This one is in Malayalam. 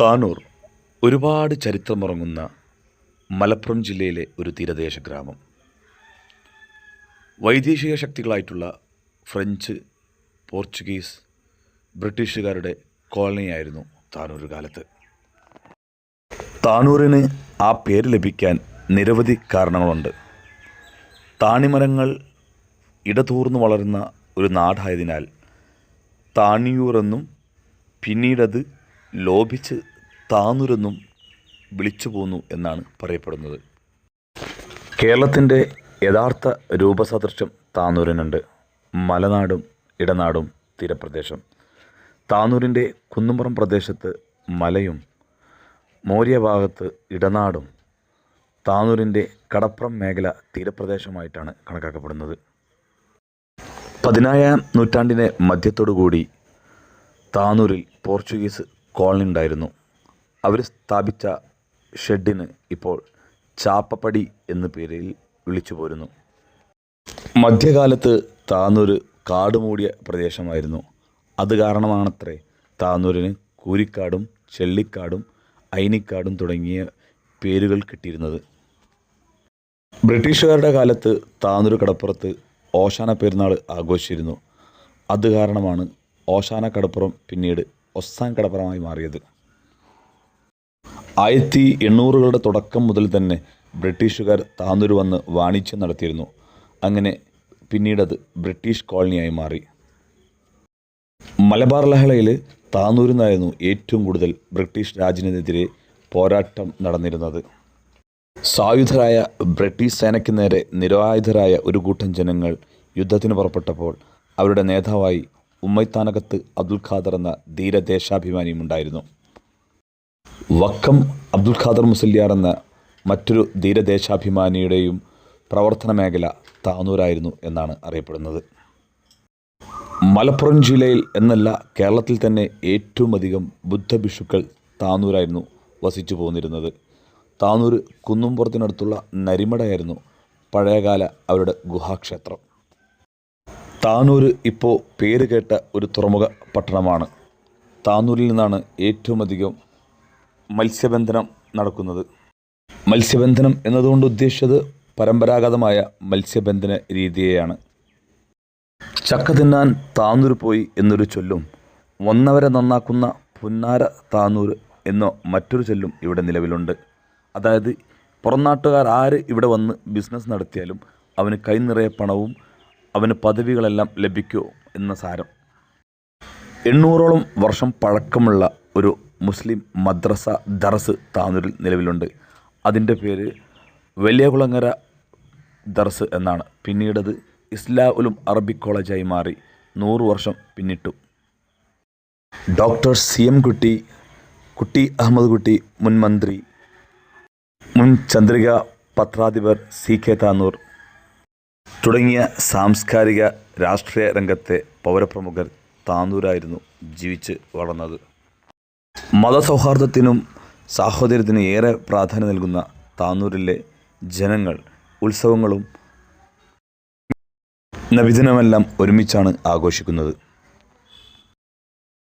താനൂർ ഒരുപാട് ചരിത്രമുറങ്ങുന്ന മലപ്പുറം ജില്ലയിലെ ഒരു തീരദേശ ഗ്രാമം. വൈദേശിക ശക്തികളായിട്ടുള്ള ഫ്രഞ്ച് പോർച്ചുഗീസ് ബ്രിട്ടീഷുകാരുടെ കോളനിയായിരുന്നു താനൂർ കാലത്ത്. താനൂരിന് ആ പേര് ലഭിക്കാൻ നിരവധി കാരണങ്ങളുണ്ട്. താണിമരങ്ങൾ ഇടതൂർന്നു വളരുന്ന ഒരു നാടായതിനാൽ താണിയൂർ എന്നും പിന്നീടത് ലോപിച്ച് താനൂരെന്നും വിളിച്ചു പോന്നു എന്നാണ് പറയപ്പെടുന്നത്. കേരളത്തിന്റെ യഥാർത്ഥ രൂപസദൃശ്യം താനൂരിനുണ്ട് മലനാടും ഇടനാടും തീരപ്രദേശം. താനൂരിന്റെ കുന്നുംപുറം പ്രദേശത്ത് മലയും മോര്യ ഭാഗത്ത് ഇടനാടും താനൂരിന്റെ കടപ്പുറം മേഖല തീരപ്രദേശമായിട്ടാണ് കണക്കാക്കപ്പെടുന്നത്. പതിനായാം നൂറ്റാണ്ടിന്റെ മധ്യത്തോടുകൂടി താനൂരിൽ പോർച്ചുഗീസ് കോളനി ഉണ്ടായിരുന്നു. അവർ സ്ഥാപിച്ച ഷെഡിന് ഇപ്പോൾ ചാപ്പപ്പടി എന്ന പേരിൽ വിളിച്ചു പോരുന്നു. മധ്യകാലത്ത് താനൂർ കാടുമൂടിയ പ്രദേശമായിരുന്നു. അത് കാരണമാണത്രേ താനൂരിന് കൂരിക്കാടും ചെള്ളിക്കാടും ഐനിക്കാടും തുടങ്ങിയ പേരുകൾ കിട്ടിയിരുന്നത്. ബ്രിട്ടീഷുകാരുടെ കാലത്ത് താന്നൂർ കടപ്പുറത്ത് ഓശാന പെരുന്നാൾ ആഘോഷിച്ചിരുന്നു. അത് കാരണമാണ് ഓശാന കടപ്പുറം പിന്നീട് ഒസാൻ കടപ്പുറമായി മാറിയത്. ആയിരത്തി എണ്ണൂറുകളുടെ തുടക്കം മുതൽ തന്നെ ബ്രിട്ടീഷുകാർ താന്നൂർ വന്ന് വാണിജ്യം നടത്തിയിരുന്നു. അങ്ങനെ പിന്നീടത് ബ്രിട്ടീഷ് കോളനിയായി മാറി. മലബാർ ലഹളയിൽ നിന്നായിരുന്നു ഏറ്റവും കൂടുതൽ ബ്രിട്ടീഷ് രാജിനെതിരെ പോരാട്ടം നടന്നിരുന്നത്. സായുധരായ ബ്രിട്ടീഷ് സേനയ്ക്ക് നേരെ നിരായുധരായ ഒരു കൂട്ടം ജനങ്ങൾ യുദ്ധത്തിന് പുറപ്പെട്ടപ്പോൾ അവരുടെ നേതാവായി ഉമ്മൈത്താനകത്ത് അബ്ദുൽ ഖാദർ എന്ന ധീരദേശാഭിമാനിയും ഉണ്ടായിരുന്നു വക്കം അബ്ദുൽ ഖാദർ മുസല്യാർ എന്ന മറ്റൊരു ധീരദേശാഭിമാനിയുടെയും പ്രവർത്തന മേഖല താനൂരായിരുന്നു എന്നാണ് അറിയപ്പെടുന്നത്. മലപ്പുറം ജില്ലയിൽ എന്നല്ല കേരളത്തിൽ തന്നെ ഏറ്റവും അധികം ബുദ്ധഭിക്ഷുക്കൾ താനൂരായിരുന്നു വസിച്ചു പോന്നിരുന്നത്. താനൂർ കുന്നുംപുറത്തിനടുത്തുള്ള നരിമടയായിരുന്നു പഴയകാല അവരുടെ ഗുഹാക്ഷേത്രം. താനൂർ ഇപ്പോൾ പേര് കേട്ട ഒരു തുറമുഖ പട്ടണമാണ്. താനൂരിൽ നിന്നാണ് ഏറ്റവും അധികം മത്സ്യബന്ധനം നടക്കുന്നത്. മത്സ്യബന്ധനം എന്നതുകൊണ്ട് ഉദ്ദേശിച്ചത് പരമ്പരാഗതമായ മത്സ്യബന്ധന രീതിയെയാണ്. ചക്ക തിന്നാൻ താന്നൂർ പോയി എന്നൊരു ചൊല്ലും വന്നവരെ നന്നാക്കുന്ന പുന്നാര താന്നൂർ എന്നോ മറ്റൊരു ചൊല്ലും ഇവിടെ നിലവിലുണ്ട്. അതായത് പുറം നാട്ടുകാർ ആര് ഇവിടെ വന്ന് ബിസിനസ് നടത്തിയാലും അവന് കൈ നിറയെ പണവും അവന് പദവികളെല്ലാം ലഭിക്കൂ എന്ന സാരം. എണ്ണൂറോളം വർഷം പഴക്കമുള്ള ഒരു മുസ്ലിം മദ്രസ ദർസ് താനൂരിൽ നിലവിലുണ്ട്. അതിന്റെ പേര് വലിയകുളങ്ങര ദർസ് എന്നാണ്. പിന്നീടത് ഇസ്ലാ ഉലും അറബിക് കോളേജായി മാറി. നൂറ് വർഷം പിന്നിട്ടു. ഡോക്ടർ സി എം കുട്ടി കുട്ടി അഹമ്മദ് കുട്ടി മുൻ മന്ത്രി മുൻ ചന്ദ്രിക പത്രാധിപർ സി കെ താനൂർ. തുടങ്ങിയ സാംസ്കാരിക രാഷ്ട്രീയ രംഗത്തെ പൗരപ്രമുഖർ താനൂരായിരുന്നു ജീവിച്ച് വളർന്നത്. മതസൗഹാർദ്ദത്തിനും സാഹോദര്യത്തിനും ഏറെ പ്രാധാന്യം നൽകുന്ന താനൂരിലെ ജനങ്ങൾ ഉത്സവങ്ങളും നബിദിനമെല്ലാം ഒരുമിച്ചാണ് ആഘോഷിക്കുന്നത്.